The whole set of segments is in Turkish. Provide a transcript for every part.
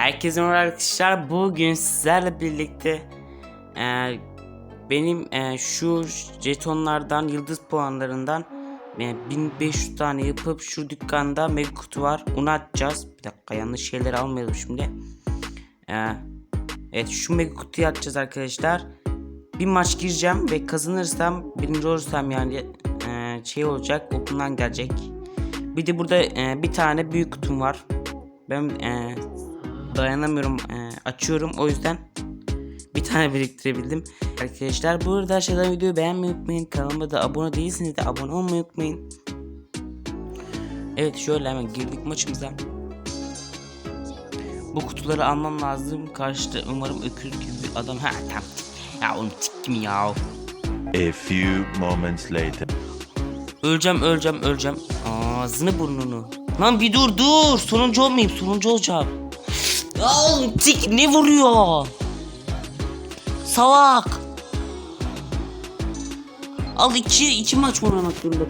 Herkese merhaba arkadaşlar. Bugün sizlerle birlikte e, benim e, şu jetonlardan, yıldız puanlarından e, 1500 tane yapıp şu dükkanda mega kutu var. Onu açacağız. Bir dakika yanlış şeyleri almayalım şimdi. E, evet şu mega kutuyu açacağız arkadaşlar. Bir maç gireceğim ve kazanırsam birinci olursam yani e, şey olacak okuldan gelecek. Bir de burada e, bir tane büyük kutum var. Ben e, dayanamıyorum e, açıyorum o yüzden bir tane biriktirebildim. Arkadaşlar bu arada aşağıdan videoyu beğenmeyi unutmayın. Kanalıma da abone değilseniz de abone olmayı unutmayın. Evet şöyle hemen girdik maçımıza. Bu kutuları almam lazım. Karşıda umarım öküz gibi bir adam. Ha tamam. Ya oğlum tikkim ya. A few moments later. Öleceğim öleceğim öleceğim. Ağzını burnunu. Lan bir dur dur. Sonuncu olmayayım sonuncu olacağım. Ya oğlum tik ne vuruyor? Salak. Al iki, iki maç oynamak zorunda.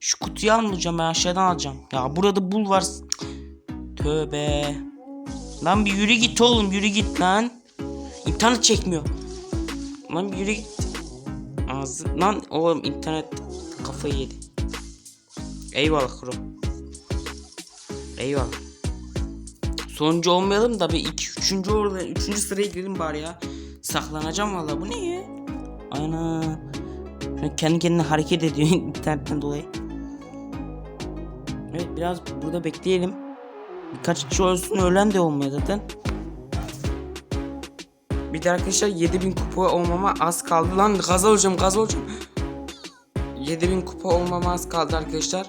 Şu kutuyu almayacağım ben aşağıdan alacağım. Ya burada bul var. Tövbe. Lan bir yürü git oğlum yürü git lan. İnternet çekmiyor. Lan bir yürü git. Ağzı... Lan oğlum internet kafayı yedi. Eyvallah kuru. Eyvallah. Sonuncu olmayalım da bir iki üçüncü orada üçüncü sıraya girelim bari ya. Saklanacağım valla bu ne ya? Ana. Şöyle kendi kendine hareket ediyor internetten dolayı. Evet biraz burada bekleyelim. Birkaç kişi olsun öğlen de olmuyor zaten. Bir de arkadaşlar 7000 kupa olmama az kaldı lan gaza olacağım gaza olacağım. 7000 kupa olmama az kaldı arkadaşlar.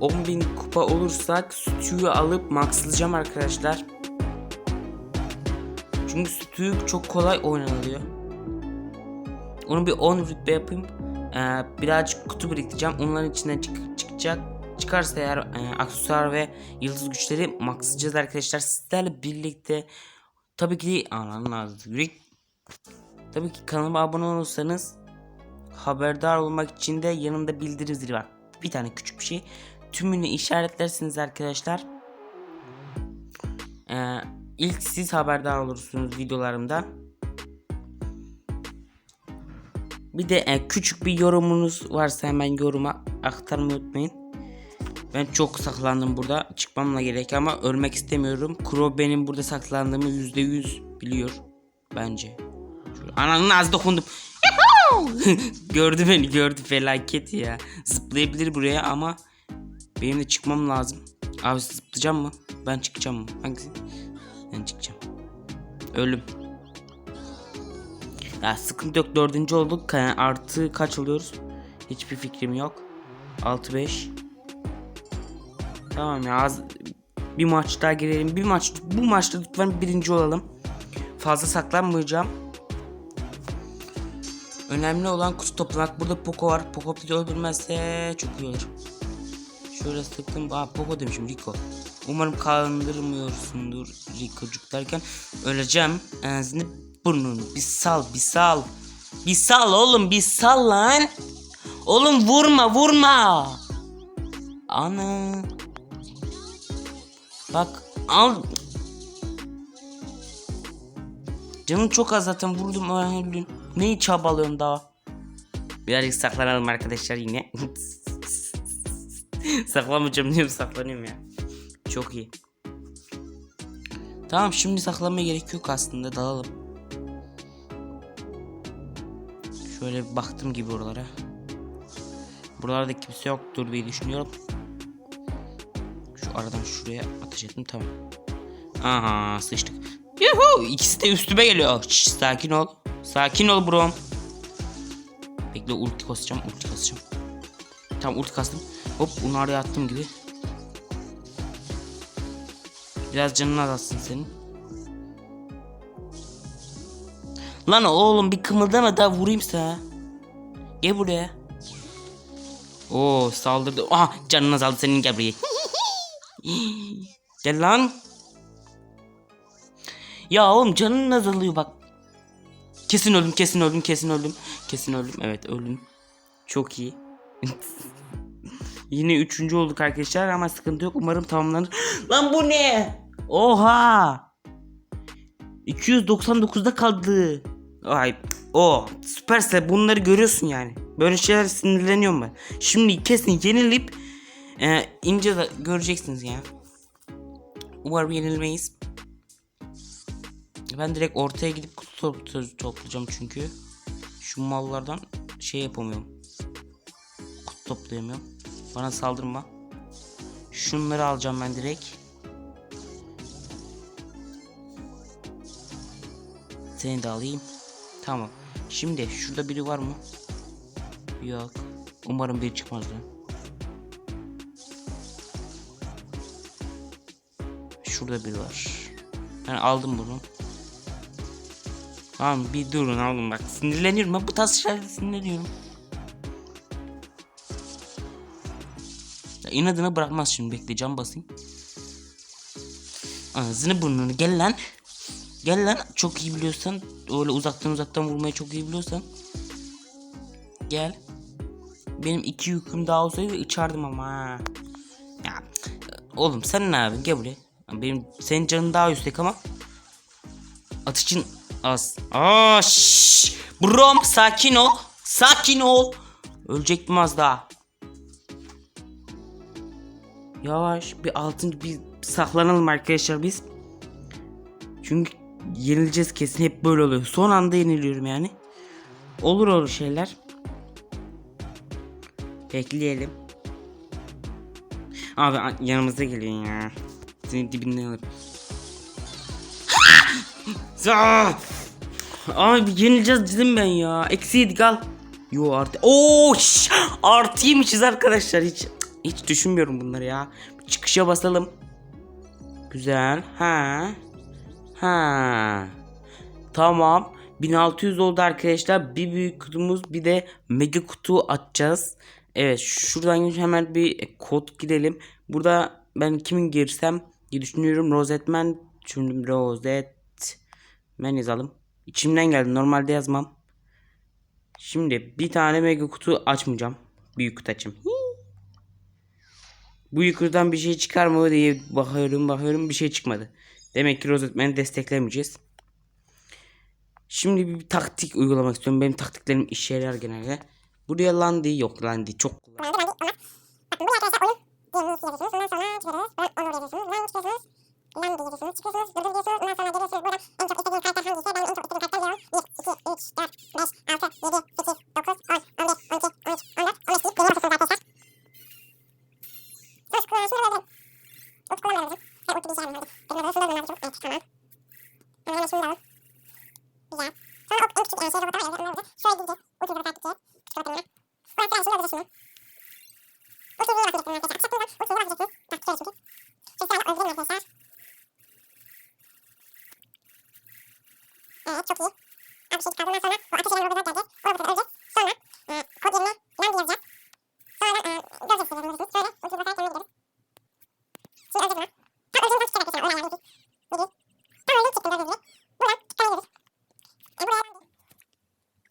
10.000 kupa olursak sütüyü alıp maxlayacağım arkadaşlar. Çünkü sütü çok kolay oynanılıyor. Onu bir 10 rütbe yapayım. Ee, birazcık kutu biriktireceğim. Onların içinden çık- çıkacak. Çıkarsa eğer e, aksesuar ve yıldız güçleri maxlayacağız arkadaşlar. Sizlerle birlikte tabii ki ananın ağzı. Tabii ki kanalıma abone olursanız haberdar olmak için de yanımda bildirim zili var. Bir tane küçük bir şey. Tümünü işaretlersiniz arkadaşlar. Ee, ilk siz haberdar olursunuz videolarımdan. Bir de e, küçük bir yorumunuz varsa hemen yoruma aktarmayı unutmayın. Ben çok saklandım burada. Çıkmamla gerek ama ölmek istemiyorum. Kuro benim burada saklandığımı %100 biliyor. Bence. Ananın az dokundum. Gördü beni gördü felaket ya. Zıplayabilir buraya ama benim de çıkmam lazım. Abi zıplayacağım mı? Ben çıkacağım mı? Hangisi? Ben çıkacağım. Ölüm. Ya sıkıntı yok dördüncü olduk. Yani artı kaç oluyoruz? Hiçbir fikrim yok. 6-5. Tamam ya bir maç daha girelim. Bir maç bu maçta lütfen birinci olalım. Fazla saklanmayacağım. Önemli olan kutu toplamak. Burada Poco var. Poco bizi öldürmezse çok iyi olur. Şöyle sıktım. Aa Poco demişim Rico. Umarım kandırmıyorsundur Rico'cuk derken öleceğim. Ağzını burnunu bir sal bir sal. Bir sal oğlum bir sal lan. Oğlum vurma vurma. Ana. Bak al. Canım çok az zaten vurdum öldün. Neyi çabalıyorsun daha? Birazcık saklanalım arkadaşlar yine. Saklamayacağım diyorum saklanıyorum ya. Çok iyi. Tamam şimdi saklamaya gerek yok aslında dalalım. Şöyle baktım gibi oralara. Buralarda kimse yoktur diye düşünüyorum. Aradan şuraya ettim tamam. Aha sıçtık. Yuhu ikisi de üstüme geliyor. Şş, sakin ol. Sakin ol brom. Bekle ulti kasacağım ulti kasacağım. Tamam ulti kastım. Hop onu araya attım gibi. Biraz canını azalsın senin. Lan oğlum bir kımıldama daha vurayım sana. Gel buraya. Oo saldırdı. Aha canın azaldı senin gel buraya. gel lan. Ya oğlum canın azalıyor bak. Kesin öldüm kesin öldüm kesin öldüm. Kesin öldüm evet öldüm. Çok iyi. Yine üçüncü olduk arkadaşlar ama sıkıntı yok. Umarım tamamlanır. Lan bu ne? Oha! 299'da kaldı. Ay o süperse bunları görüyorsun yani. Böyle şeyler sinirleniyorum ben. Şimdi kesin yenilip e, ince de göreceksiniz ya. Umarım yenilmeyiz. Ben direkt ortaya gidip kutu top- toplayacağım çünkü. Şu mallardan şey yapamıyorum. Kutu toplayamıyorum. Bana saldırma. Şunları alacağım ben direkt. Seni de alayım. Tamam. Şimdi şurada biri var mı? Yok. Umarım biri çıkmaz lan. Şurada biri var. Ben aldım bunu. Tamam bir durun aldım bak. Sinirleniyorum ben bu tarz şeylerde sinirleniyorum. Ya inadına bırakmaz şimdi bekleyeceğim basayım. Ağzını burnunu gel lan. Gel lan çok iyi biliyorsan öyle uzaktan uzaktan vurmayı çok iyi biliyorsan. Gel. Benim iki yüküm daha olsaydı içerdim ama. Ya oğlum sen ne yapıyorsun gel buraya. Benim senin canın daha yüksek ama atışın az. Aa şşş. Brom sakin ol. Sakin ol. Ölecektim az daha. Yavaş bir altın bir saklanalım arkadaşlar biz. Çünkü yenileceğiz kesin hep böyle oluyor. Son anda yeniliyorum yani. Olur olur şeyler. Bekleyelim. Abi yanımıza geliyorsun ya. Senin dibinden alırım. Abi yenileceğiz dedim ben ya. Eksi yedik al. Yo artı. Oo şş, artıymışız arkadaşlar hiç hiç düşünmüyorum bunları ya. Çıkışa basalım. Güzel. Ha. Ha. Tamam. 1600 oldu arkadaşlar. Bir büyük kutumuz bir de mega kutu açacağız. Evet şuradan hemen bir kod girelim. Burada ben kimin girsem diye düşünüyorum. Rosetman. Şimdi Rosetman yazalım. İçimden geldi. Normalde yazmam. Şimdi bir tane mega kutu açmayacağım. Büyük kutu açayım. Bu yukarıdan bir şey çıkar mı diye bakıyorum bakıyorum bir şey çıkmadı. Demek ki Rosetman'i desteklemeyeceğiz. Şimdi bir taktik uygulamak istiyorum. Benim taktiklerim işe yarar genelde. Buraya Landy yok Landy çok diye hınıs yazıyorsunuz. Ondan sonra çıkıyorsunuz. Buradan olur yazıyorsunuz. Buradan çıkıyorsunuz. Lan diye yazıyorsunuz. Çıkıyorsunuz. Durdur diyorsunuz. Ondan sonra geliyorsunuz. Buradan en çok istediğiniz karakter hangisi? Ben en çok istediğim karakter Leon. 1, 2, 3, 4, 5, 6, 7, 8, 9, 10, 11, 12, 13, 14, 15.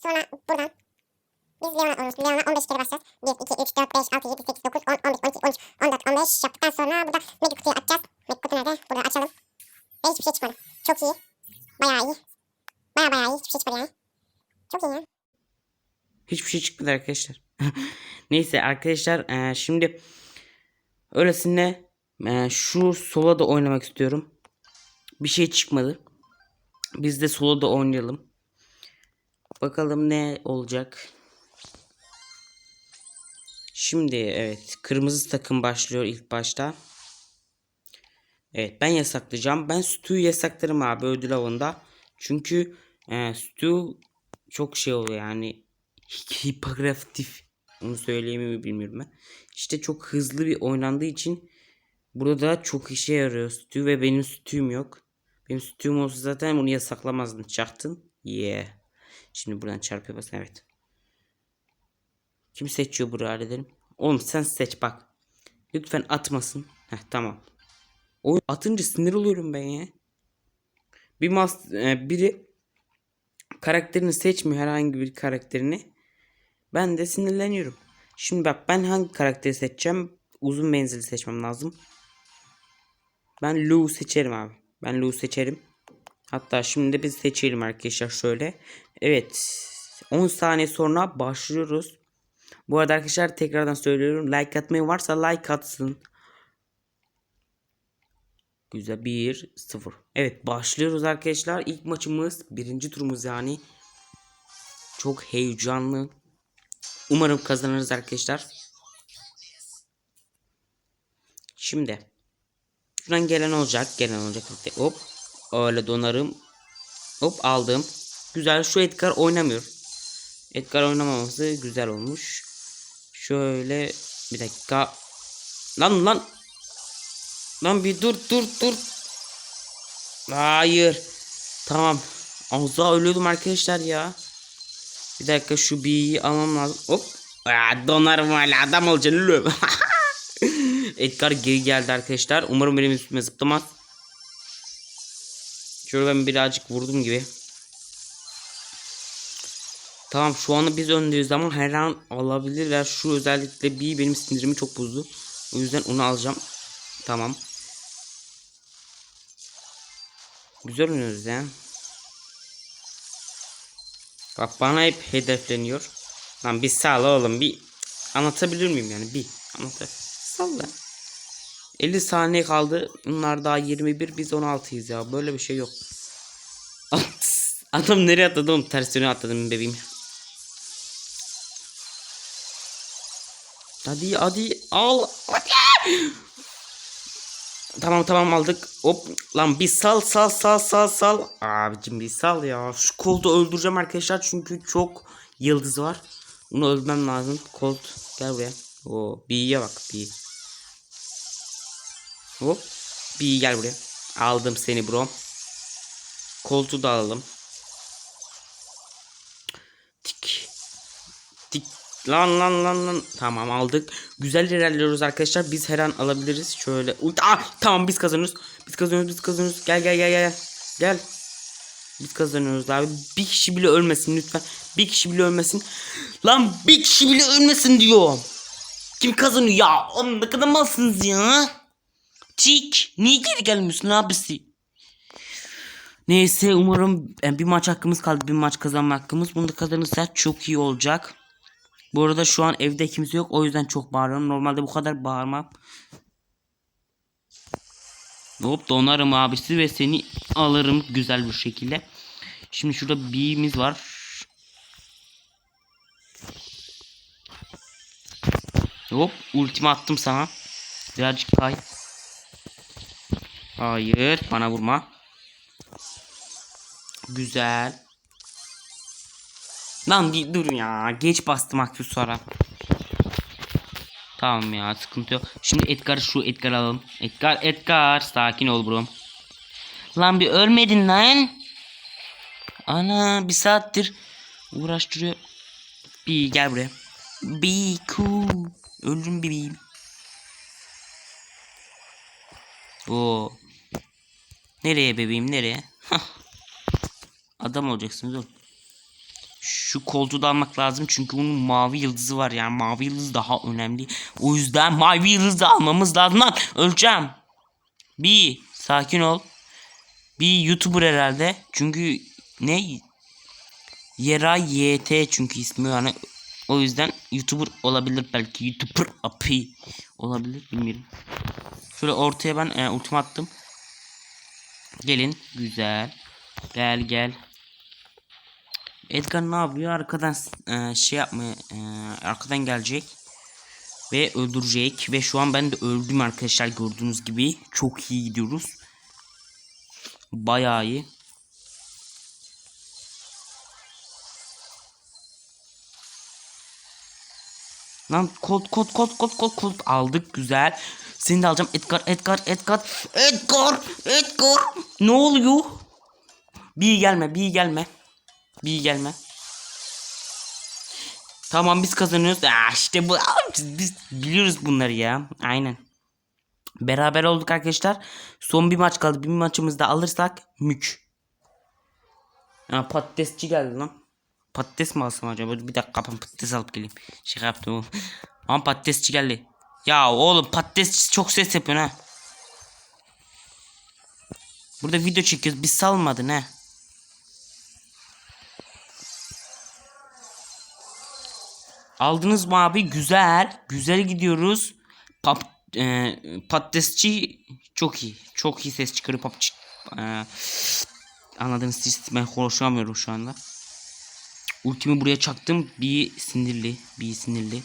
Sonra buradan biz Leon'a alıyoruz. Leon'a 15 kere basacağız. 1, 2, 3, 4, 5, 6, 7, 8, 9, 10, 11, 12, 13, 14, 15 yaptıktan sonra burada mega kutuyu açacağız. Mega kutu nerede? Burada açalım. Ve hiçbir şey çıkmadı. Çok iyi. Bayağı iyi. Baya baya iyi. Hiçbir şey çıkmadı yani. Çok iyi ya. Hiçbir şey çıkmadı arkadaşlar. Neyse arkadaşlar eee, şimdi öylesine eee, şu sola da oynamak istiyorum. Bir şey çıkmadı. Biz de sola da oynayalım. Bakalım ne olacak. Şimdi evet kırmızı takım başlıyor ilk başta. Evet ben yasaklayacağım. Ben Stu'yu yasaklarım abi ödül avında. Çünkü e, Stu çok şey oluyor yani hi- hiperagresif. Onu söyleyeyim mi bilmiyorum ben. İşte çok hızlı bir oynandığı için burada da çok işe yarıyor Stu ve benim Stu'm yok. Benim Stu'm olsa zaten bunu yasaklamazdım. Çaktın. Yeah. Şimdi buradan çarpıya basın evet. Kim seçiyor burayı halledelim. Oğlum sen seç bak. Lütfen atmasın. Heh tamam. O atınca sinir oluyorum ben ya. Bir mas e, biri karakterini seçmiyor herhangi bir karakterini. Ben de sinirleniyorum. Şimdi bak ben hangi karakteri seçeceğim? Uzun menzili seçmem lazım. Ben Lou seçerim abi. Ben Lou seçerim. Hatta şimdi biz seçelim arkadaşlar şöyle. Evet. 10 saniye sonra başlıyoruz. Bu arada arkadaşlar tekrardan söylüyorum. Like atmayı varsa like atsın. Güzel 1 0. Evet başlıyoruz arkadaşlar. İlk maçımız birinci turumuz yani. Çok heyecanlı. Umarım kazanırız arkadaşlar. Şimdi. Şuradan gelen olacak. Gelen olacak. Hop. Öyle donarım. Hop aldım. Güzel. Şu Edgar oynamıyor. Edgar oynamaması güzel olmuş. Şöyle bir dakika. Lan lan. Lan bir dur dur dur. Hayır. Tamam. Az daha ölüyordum arkadaşlar ya. Bir dakika şu B'yi almam lazım. Hop. Aa, donarım hala adam olacaksın oğlum. Edgar geri geldi arkadaşlar. Umarım benim üstüme zıplamaz. Şöyle ben birazcık vurdum gibi. Tamam şu anda biz öndeyiz ama her an alabilirler. Şu özellikle B benim sinirimi çok bozdu. O yüzden onu alacağım. Tamam. Güzel oynuyoruz ya. Bak bana hep hedefleniyor. Lan bir sağ oğlum bir anlatabilir miyim yani bir anlat. Salla. 50 saniye kaldı. Bunlar daha 21 biz 16'yız ya. Böyle bir şey yok. Adam nereye atladı oğlum? Ters yöne atladım bebeğim. Hadi hadi al. Hadi. Tamam tamam aldık. Hop lan bir sal sal sal sal sal. Abicim bir sal ya. Şu koltuğu öldüreceğim arkadaşlar çünkü çok yıldız var. Bunu öldürmem lazım. Colt gel buraya. Oo B'ye bak B. Hop B gel buraya. Aldım seni bro. Koltuğu da alalım. Tik. Tik. Lan lan lan lan. Tamam aldık. Güzel ilerliyoruz arkadaşlar. Biz her an alabiliriz. Şöyle. Ah, tamam biz kazanıyoruz. Biz kazanıyoruz biz kazanıyoruz. Gel gel gel gel. Gel. Biz kazanıyoruz abi. Bir kişi bile ölmesin lütfen. Bir kişi bile ölmesin. Lan bir kişi bile ölmesin diyor. Kim kazanıyor ya? Oğlum ne kadar ya? Çik. Niye geri gelmiyorsun abisi? Neyse umarım yani bir maç hakkımız kaldı. Bir maç kazanma hakkımız. Bunu da kazanırsak çok iyi olacak. Bu arada şu an evde kimse yok. O yüzden çok bağırıyorum. Normalde bu kadar bağırmam. Hop donarım abisi ve seni alırım güzel bir şekilde. Şimdi şurada B'miz var. Hop ultimi attım sana. Birazcık kay. Hayır bana vurma. Güzel. Lan bir dur ya. Geç bastım aksesuara. Tamam ya sıkıntı yok. Şimdi Edgar şu Edgar alalım. Edgar Edgar sakin ol bro. Lan bir ölmedin lan. Ana bir saattir uğraştırıyor. Bir gel buraya. Bir cool. Öldüm bebeğim. Oo. Nereye bebeğim nereye? Adam olacaksınız oğlum. Şu koltuğu da almak lazım çünkü bunun mavi yıldızı var yani mavi yıldız daha önemli. O yüzden mavi yıldızı almamız lazım lan öleceğim. Bir sakin ol. Bir YouTuber herhalde çünkü ne? Yera YT çünkü ismi yani o yüzden YouTuber olabilir belki YouTuber api olabilir bilmiyorum. Şöyle ortaya ben e, ultimi attım. Gelin güzel. Gel gel. Edgar ne yapıyor? Arkadan e, şey yapmaya e, arkadan gelecek ve öldürecek ve şu an ben de öldüm arkadaşlar gördüğünüz gibi çok iyi gidiyoruz. Bayağı iyi. Lan kod kod kod kod kod kod aldık güzel. Seni de alacağım Edgar Edgar Edgar Edgar Edgar ne oluyor? Bir gelme bir gelme. Bir gelme. Tamam biz kazanıyoruz. Aa, işte bu biz, biz biliyoruz bunları ya. Aynen. Beraber olduk arkadaşlar. Son bir maç kaldı. Bir maçımızda alırsak mük. Ya patatesçi geldi lan. Patates mi alsam acaba? Bir dakika ben patates alıp geleyim. Şaka yaptım oğlum. Ama patatesçi geldi. Ya oğlum patates çok ses yapıyor ha. Burada video çekiyoruz. Bir salmadın ha. Aldınız mı abi? Güzel. Güzel gidiyoruz. Pap, e, patatesçi çok iyi. Çok iyi ses çıkarıyor papçı. E, anladınız siz. Ben konuşamıyorum şu anda. Ultimi buraya çaktım. Bir sinirli. Bir sinirli.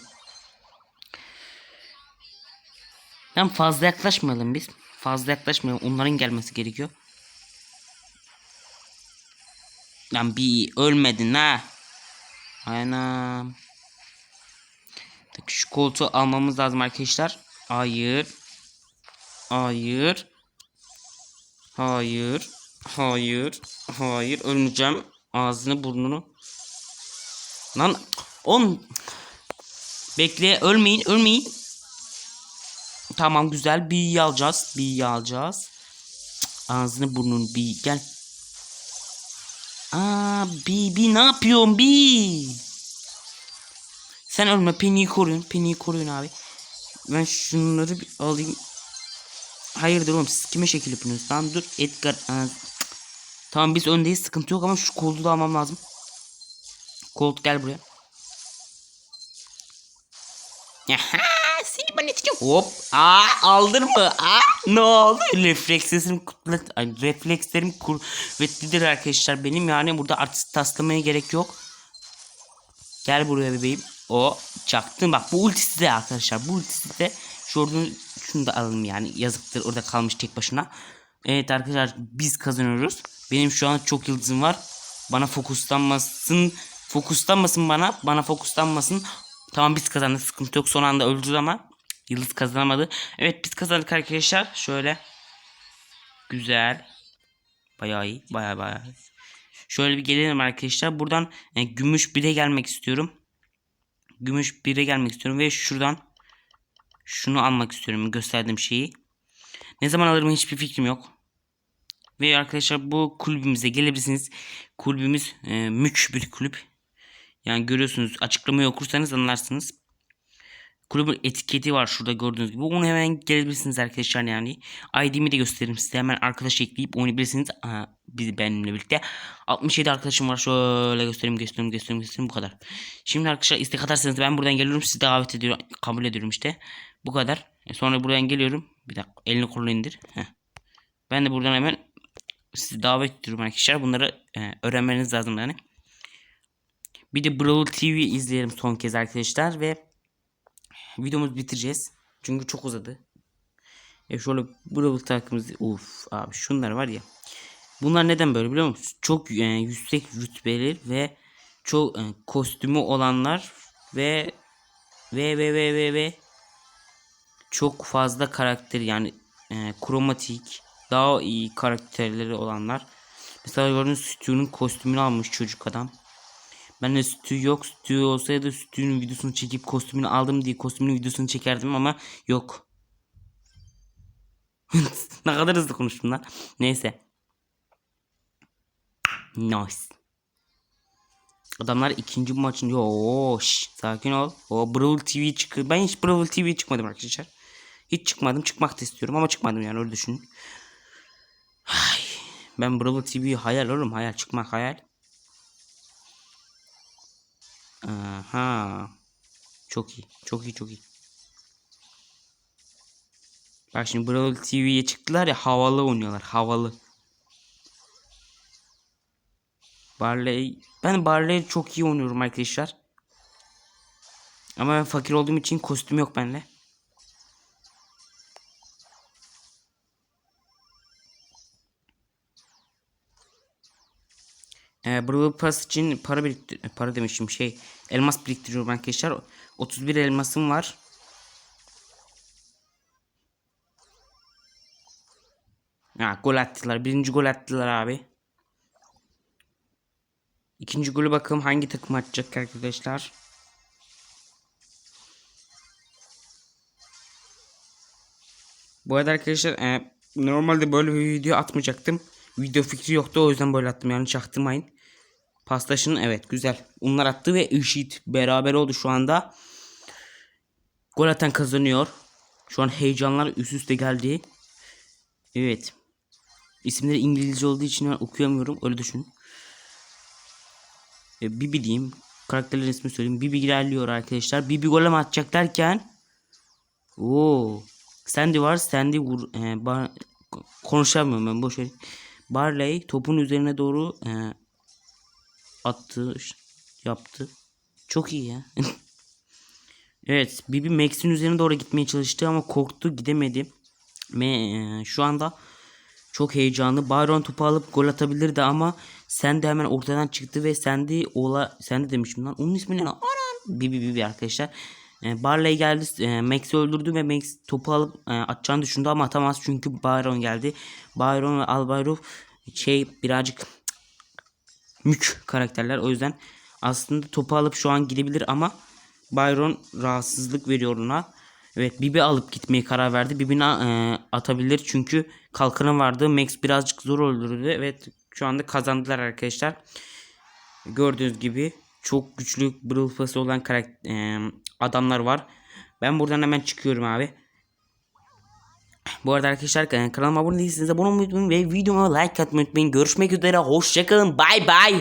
Lan fazla yaklaşmayalım biz. Fazla yaklaşmayalım. Onların gelmesi gerekiyor. Lan bir ölmedin ha. Aynen. Şu koltuğu almamız lazım arkadaşlar. Hayır. Hayır. Hayır. Hayır. Hayır. Ölmeyeceğim. Ağzını burnunu. Lan on. Bekle ölmeyin ölmeyin. Tamam güzel bir iyi alacağız. Bir iyi alacağız. Ağzını burnunu bir gel. Aa bir bir ne yapıyorsun bir? Sen ölme Penny'yi koruyun. Penny'yi koruyun abi. Ben şunları bir alayım. Hayırdır oğlum siz kime şekil yapıyorsunuz? Tamam dur Edgar. Aa. Tamam biz öndeyiz sıkıntı yok ama şu koltuğu da almam lazım. Colt gel buraya. İteceğim. Hop. Aa aldın mı? Aa ne oldu? Reflekslerim kutlat. Ay, reflekslerim kuvvetlidir arkadaşlar benim. Yani burada artist taslamaya gerek yok. Gel buraya bebeğim. O çaktın bak bu ultisi de arkadaşlar. Bu ultisi de şunu, şunu da alalım yani. Yazıktır orada kalmış tek başına. Evet arkadaşlar biz kazanıyoruz. Benim şu an çok yıldızım var. Bana fokuslanmasın. Fokuslanmasın bana. Bana fokuslanmasın. Tamam biz kazandık. Sıkıntı yok. Son anda öldü ama yıldız kazanamadı. Evet biz kazandık arkadaşlar. Şöyle. Güzel. Bayağı iyi. Bayağı bayağı. Şöyle bir gelelim arkadaşlar. Buradan e, gümüş 1'e gelmek istiyorum. Gümüş 1'e gelmek istiyorum ve şuradan şunu almak istiyorum gösterdiğim şeyi. Ne zaman alırım hiçbir fikrim yok. Ve arkadaşlar bu kulübümüze gelebilirsiniz. Kulübümüz e, mük bir kulüp. Yani görüyorsunuz açıklamayı okursanız anlarsınız. Kulübün etiketi var şurada gördüğünüz gibi. Onu hemen gelebilirsiniz arkadaşlar yani. ID'mi de gösteririm size. Hemen arkadaş ekleyip oynayabilirsiniz. Aha, biz benimle birlikte. 67 arkadaşım var. Şöyle göstereyim göstereyim göstereyim göstereyim bu kadar. Şimdi arkadaşlar istek atarsanız ben buradan geliyorum. Sizi davet ediyorum. Kabul ediyorum işte. Bu kadar. E, sonra buradan geliyorum. Bir dakika elini kolunu indir. Heh. Ben de buradan hemen sizi davet ediyorum arkadaşlar. Bunları e, öğrenmeniz lazım yani. Bir de Brawl TV izleyelim son kez arkadaşlar ve videomuzu bitireceğiz. Çünkü çok uzadı. E şöyle Brawl takımızı uf abi şunlar var ya. Bunlar neden böyle biliyor musunuz? Çok e, yüksek rütbeli ve çok e, kostümü olanlar ve ve ve ve ve ve çok fazla karakter yani e, kromatik daha iyi karakterleri olanlar. Mesela gördüğünüz Stu'nun kostümünü almış çocuk adam. Ben de Stu yok. Stu olsaydı Stu'nun videosunu çekip kostümünü aldım diye kostümünün videosunu çekerdim ama yok. ne kadar hızlı konuştum lan. Neyse. Nice. Adamlar ikinci maçın yo şş, sakin ol. O Brawl TV çıkıyor. Ben hiç Brawl TV çıkmadım arkadaşlar. Hiç çıkmadım. Çıkmak da istiyorum ama çıkmadım yani öyle düşünün. Ay, ben Brawl TV hayal oğlum hayal çıkmak hayal. Aha. Çok iyi. Çok iyi çok iyi. Bak şimdi Brawl TV'ye çıktılar ya havalı oynuyorlar. Havalı. Barley. Ben Barley çok iyi oynuyorum arkadaşlar. Ama ben fakir olduğum için kostüm yok bende. Ee, Brawl Pass için para biriktir para demişim şey elmas biriktiriyorum arkadaşlar. 31 elmasım var. Ha, gol attılar. Birinci gol attılar abi. İkinci golü bakalım hangi takım atacak arkadaşlar. Bu arada arkadaşlar e, normalde böyle bir video atmayacaktım. Video fikri yoktu o yüzden böyle attım yani çaktırmayın. Pastaşın evet güzel. Onlar attı ve IŞİD beraber oldu şu anda. Gol atan kazanıyor. Şu an heyecanlar üst üste geldi. Evet. İsimleri İngilizce olduğu için okuyamıyorum. Öyle düşün. E, Bibi diyeyim. Karakterlerin ismini söyleyeyim. Bibi ilerliyor arkadaşlar. Bibi gol mı atacak derken. Oo. Sandy var. Sandy vur. E, bar, konuşamıyorum ben boş ver. Barley topun üzerine doğru e, attı. ş- Yaptı. Çok iyi ya. evet. Bibi Max'in üzerine doğru gitmeye çalıştı ama korktu gidemedi. Ve e, şu anda çok heyecanlı. Byron topu alıp gol atabilirdi ama Sandy hemen ortadan çıktı ve Sandy ola Sandy demişim lan. Onun ismi ne lan? Bibi Bibi arkadaşlar. E, Barley geldi. E, Max'i öldürdü ve Max topu alıp e, atacağını düşündü ama atamaz çünkü Byron geldi. Byron ve Alvaro şey birazcık mük karakterler. O yüzden aslında topu alıp şu an gidebilir ama Byron rahatsızlık veriyor ona. Evet Bibi alıp gitmeye karar verdi. Bibi'ni e, atabilir çünkü kalkanı vardı. Max birazcık zor öldürdü. Evet şu anda kazandılar arkadaşlar. Gördüğünüz gibi çok güçlü brılfası olan karakter, e, adamlar var. Ben buradan hemen çıkıyorum abi. Bu arada arkadaşlar e, kanalıma abone değilseniz abone olmayı unutmayın ve videoma like atmayı unutmayın. Görüşmek üzere. Hoşçakalın. Bay bay.